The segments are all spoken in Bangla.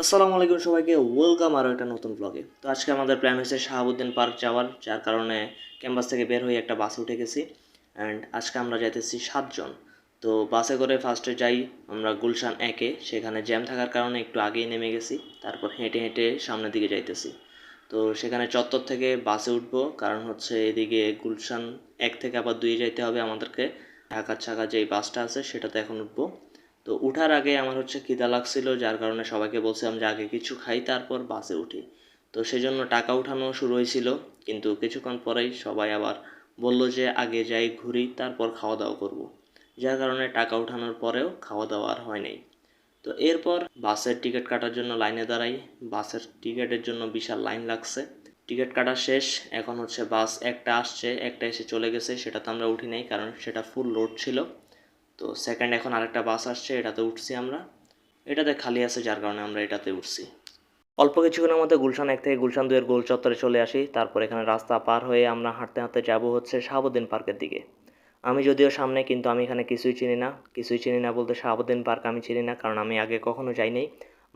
আসসালামু আলাইকুম সবাইকে ওয়েলকাম আরও একটা নতুন ব্লগে তো আজকে আমাদের প্ল্যান হয়েছে শাহাবুদ্দিন পার্ক যাওয়ার, যার কারণে ক্যাম্পাস থেকে বের হয়ে একটা বাসে উঠে গেছি। অ্যান্ড আজকে আমরা যাইতেছি সাতজন। তো বাসে করে ফার্স্টে যাই আমরা গুলশান একে, সেখানে জ্যাম থাকার কারণে একটু আগেই নেমে গেছি, তারপর হেঁটে হেঁটে সামনের দিকে যাইতেছি। তো সেখানে চত্বর থেকে বাসে উঠবো, কারণ হচ্ছে এদিকে গুলশান এক থেকে আবার দুই যাইতে হবে আমাদেরকে। ঢাকার ছাকা যেই বাসটা আছে, সেটাতে এখন উঠবো। তো উঠার আগে আমার হচ্ছে খিদা লাগছিল, যার কারণে সবাইকে বলছিলাম যে আগে কিছু খাই, তারপর বাসে উঠি। তো সেই জন্য টাকা উঠানো শুরু হয়েছিল, কিন্তু কিছুক্ষণ পরেই সবাই আবার বলল যে আগে যাই ঘুরি, তারপর খাওয়া দাওয়া করব। যার কারণে টাকা উঠানোর পরেও খাওয়া দাওয়া আর হয় নাই। তো এরপর বাসের টিকিট কাটার জন্য লাইনে দাঁড়াই। বাসের টিকিটের জন্য বিশাল লাইন লাগছে। টিকিট কাটা শেষ, এখন হচ্ছে বাস একটা আসছে, একটা এসে চলে গেছে, সেটাতে আমরা উঠি নাই, কারণ সেটা ফুল লোড ছিল। তো সেকেন্ড এখন আরেকটা বাস আসছে, এটাতে উঠছি আমরা। এটাতে খালি আছে, যার কারণে আমরা এটাতে উঠছি। অল্প কিছুক্ষণের মধ্যে গুলশান এক থেকে গুলশান দুয়ের গোল চত্বরে চলে আসি। তারপর এখানে রাস্তা পার হয়ে আমরা হাঁটতে হাঁটতে যাব হচ্ছে শাহাবুদ্দিন পার্কের দিকে। আমি যদিও সামনে, কিন্তু আমি এখানে কিছুই চিনি না। কিছুই চিনি না বলতে শাহাবুদ্দিন পার্ক আমি চিনি না, কারণ আমি আগে কখনো যাইনি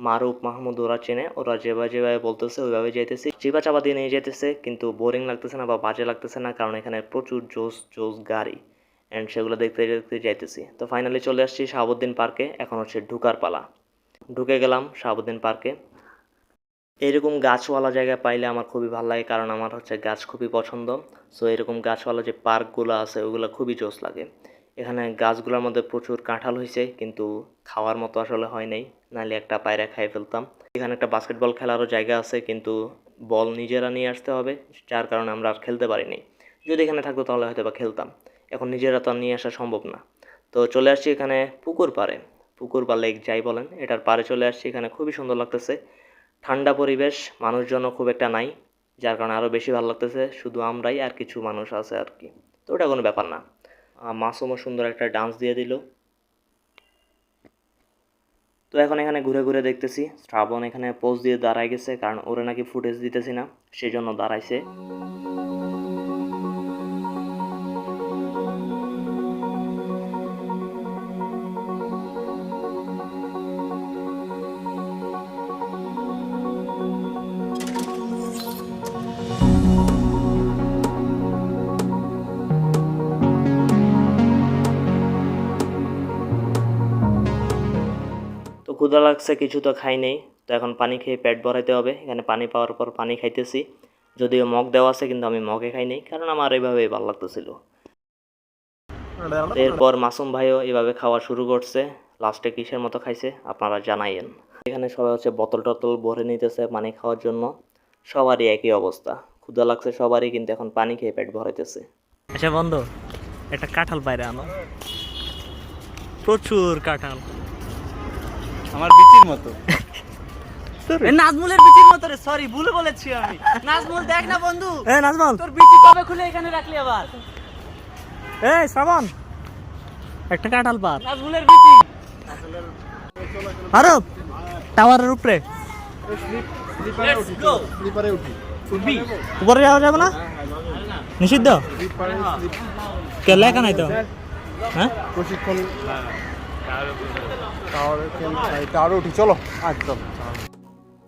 মারুফ মাহমুদ ওরা চেনে, ওরা যেভাবে যেভাবে বলতেছে, ওইভাবে যাইতেছি। চিপা চাপা দিয়ে নিয়ে যেতেছে কিন্তু বোরিং লাগতেছে না বা বাজে লাগতেছে না, কারণ এখানে প্রচুর জোস জোস গাড়ি। অ্যান্ড সেগুলো দেখতে দেখতে যাইতেছি। তো ফাইনালি চলে আসছি শাহাবুদ্দিন পার্কে এখন হচ্ছে ঢুকার পালা। ঢুকে গেলাম শাহাবুদ্দিন পার্কে এরকম গাছওয়ালা জায়গা পাইলে আমার খুবই ভালো লাগে, কারণ আমার হচ্ছে গাছ খুবই পছন্দ। সো এরকম গাছওয়ালা যে পার্কগুলো আছে, ওগুলো খুবই জোস লাগে। এখানে গাছগুলোর মধ্যে প্রচুর কাঁঠাল হয়েছে কিন্তু খাওয়ার মতো আসলে হয় নাই। নাহলে একটা পায়রা খাই ফেলতাম। এখানে একটা বাস্কেটবল খেলারও জায়গা আছে, কিন্তু বল নিজেরা নিয়ে আসতে হবে, যার কারণে আমরা আর খেলতে পারিনি যদি এখানে থাকতো তাহলে হয়তো বা খেলতাম। এখন নিজেরা তো নিয়ে আসা সম্ভব না। তো চলে আসছি এখানে পুকুর পাড়ে। পুকুর বা লেক যাই বলেন, এটার পাড়ে চলে আসছি এখানে খুবই সুন্দর লাগতেছে। ঠান্ডা পরিবেশ, মানুষজনও খুব একটা নাই, যার কারণে আরও বেশি ভালো লাগতেছে। শুধু আমরাই আর কিছু মানুষ আছে আর কি। তো ওটা কোনো ব্যাপার না। মাসুমও সুন্দর একটা ডান্স দিয়ে দিল। তো এখন এখানে ঘুরে ঘুরে দেখতেছি। শ্রাবণ এখানে পোজ দিয়ে দাঁড়ায় গেছে, কারণ ওরে নাকি ফুটেজ দিতেছি না সেই জন্য দাঁড়াইছে। ক্ষুধা লাগছে, কিছু তো খাই নেই। তো এখন পানি খেয়ে পেট ভরাইতে হবে। এখানে পানি পাওয়ার পর পানি খাইতেছি। যদিও মগ দেওয়া আছে, কিন্তু আমি মগে খাই নাই, কারণ আমার এইভাবেই ভালো লাগতেছিল। এরপর মাসুম ভাইও এভাবে খাওয়া শুরু করছে। লাস্টে কিসের মতো খাইছে, আপনারা জানাইয়েন। এখানে সবাই হচ্ছে বোতল টতল ভরে নিতেছে পানি খাওয়ার জন্য। সবারই একই অবস্থা। ক্ষুধা লাগছে সবারই, কিন্তু এখন পানি খেয়ে পেট ভরাইতেছে। আচ্ছা বন্ধু, একটা কাঁঠাল বাইরে আনো। প্রচুর কাঁঠাল। আমার বিচির মতো। নাজমুলের বিচির মতো রে সরি ভুলে বলেছি আমি। নাজমুল দেখ না বন্ধু। এ নাজমল। তোর বিচি কবে খুলে এখানে রাখলি আবার? এ শ্রাবণ। একটা কাঁঠাল পার। নাজমুলের বিচি। আরও টাওয়ারের উপরে। লেটস গো স্লিপারে উঠি উঠবি উপরে যাওয়া যাবে না? নিষিদ্ধ? স্লিপারে কে লেখা নাই তো? হ্যাঁ? প্রশিক্ষণ উঠি চলো একদম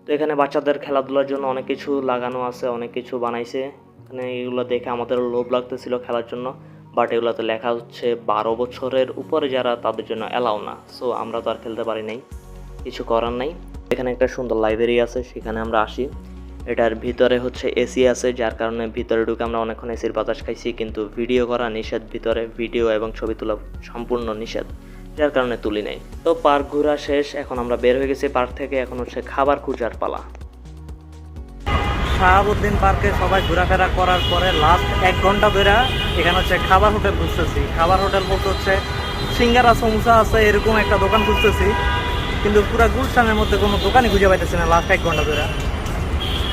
তো এখানে বাচ্চাদের খেলাধুলার জন্য অনেক কিছু লাগানো আছে, অনেক কিছু বানাইছে। এখানে এগুলো দেখে আমাদের লোভ লাগতেছিল খেলার জন্য বাট এগুলোতে লেখা হচ্ছে বারো বছরের উপরে যারা তাদের জন্য অ্যালাউ না। সো আমরা তো আর খেলতে পারি নাই, কিছু করার নাই। এখানে একটা সুন্দর লাইব্রেরি আছে, সেখানে আমরা আসি। এটার ভিতরে হচ্ছে এসি আছে, যার কারণে ভিতরে ঢুকে আমরা অনেকক্ষণ এসির বাতাস খাইছি, কিন্তু ভিডিও করা নিষেধ, ভিতরে ভিডিও এবং ছবি তোলা সম্পূর্ণ নিষেধ। যার কারণে তুলি নেই। তো পার্ক ঘোরা শেষ এখন আমরা বের হয়ে গেছি পার্ক থেকে এখন হচ্ছে খাবার খুঁজার পালা। শাহাবুদ্দিন পার্কে সবাই ঘোরাফেরা করার পরে লাস্ট এক ঘণ্টা ধরে এখানে হচ্ছে খাবার হোটেল খুঁজতেছি। খাবার হোটেল বলতে হচ্ছে সিঙ্গারা সমুসা আছে এরকম একটা দোকান খুঁজতেছি। কিন্তু পুরো গুলশানের মধ্যে কোনো দোকানই খুঁজে পাইতেছি না লাস্ট এক ঘণ্টা ধরে।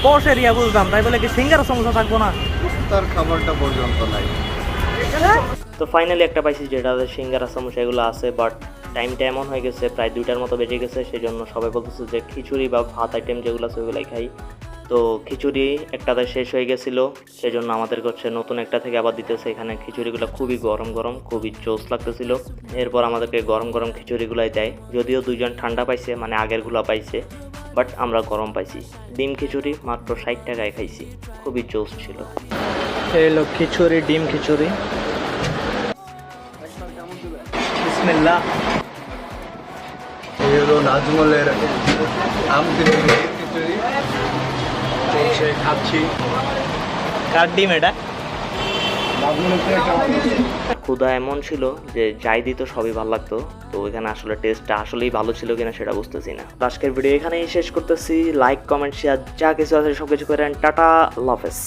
পশ এরিয়া বুঝলাম তাই বলে কি সিঙ্গারা সমুসা থাকব না? তার খাবারটা পর্যন্ত নাই। তো ফাইনালি একটা পাইছি যেটা সিঙ্গারা সমস্যা এগুলো আছে বাট টাইমটা এমন হয়ে গেছে, প্রায় দুইটার মতো বেজে গেছে সেই জন্য সবাই বলতেছে যে খিচুড়ি বা ভাত আইটেম যেগুলো আছে ওগুলাই খাই। তো খিচুড়ি একটাতে শেষ হয়ে গেছিল, সেজন্য আমাদেরকে হচ্ছে নতুন একটা থেকে আবার দিতেছে, এখানে খিচুড়িগুলো খুবই গরম গরম, খুবই জোস লাগতেছিল। এরপর আমাদেরকে গরম গরম খিচুড়িগুলাই দেয়, যদিও দুইজন ঠান্ডা পাইছে মানে আগেরগুলো পাইছে বাট আমরা গরম পাইছি। ডিম খিচুড়ি মাত্র ষাট টাকায় খাইছি, খুবই জোস ছিল। খিচুড়ি, ডিম খিচুড়ি। এই হলো নাজমলের আম খিচুড়ি খাচ্ছি। কার ডিম এটা? নাজমলের ক্ষুধা এমন ছিল যে যাই দিত সবই ভালো লাগতো। তো এখানে আসলে টেস্টটা আসলেই ভালো ছিল কিনা সেটা বুঝতেছি না। তো আজকের ভিডিও এখানেই শেষ করতেছি। লাইক কমেন্ট শেয়ার যা কিছু আছে সব কিছু করেন। টাটা লাফেস